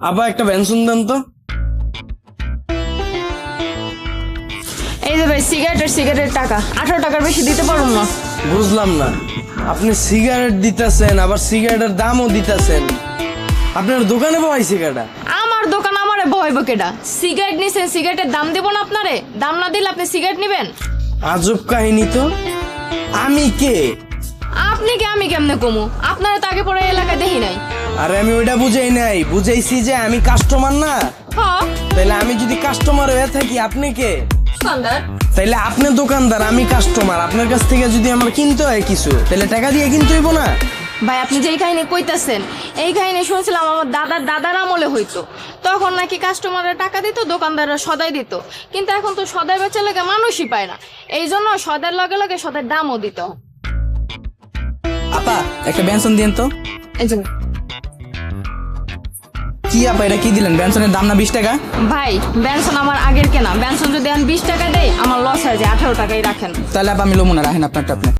আবার একটা পেনশন দেন তো। এই যে ভাই সিগারেটের সিগারেটের টাকা। আঠারো টাকার বেশি দিতে পারুন না। বুঝলাম না। আপনি সিগারেট দিতেছেন আবার সিগারেটের দামও দিতেছেন। আপনার দোকানে পাওয়াই সিগারেট আমার দোকান আমারে ভয় বকেটা সিগারেট নিছেন সিগারেটের দাম দেবো না আপনারে? দাম না দিলে আপনি সিগারেট নেবেন? আজব কাহিনী তো। আমি কে? আপনি কি আমি কেমনে কমু? আপনারা তো আগে পরে এলাকায় দেখি নাই। আরে আমি ওইটা বুঝাই নাই। বুঝাইছি যে আমি কাস্টমার না। হ। তাইলে আমি যদি কাস্টমার হয়ে থাকি আপনি কে? তাইলে আপনি দোকানদার আমি কাস্টমার আপনার কাছ থেকে যদি আমার কিনতে হয় কিছু তাহলে টাকা দিয়ে কিনতে হইব না? ভাই আপনি যেই কাহিনী কইতাছেন এই কাহিনী শুনছিলাম আমার দাদার দাদার আমলে হইতো। তখন নাকি কাস্টমাররা টাকা দিত দোকানদাররা সদাই দিত। কিন্তু এখন তো সদাই বেচার লাগে মানুষই পায় না। এই জন্য সদার লগে লগে সদার দামও দিত। আপা একটা বেনসন দিন তো। এই যে কি আপা এটা কি দিলেন? বেনসনের দাম না বিশ টাকা? ভাই বেনসন আমার আগের কেনা। বেনসন যদি আমি বিশ টাকা দেয় আমার লস হয়ে যায়। আঠারো টাকাই রাখেন। তাহলে আপা আমি লোমো না রাখেন আপনার আপনি।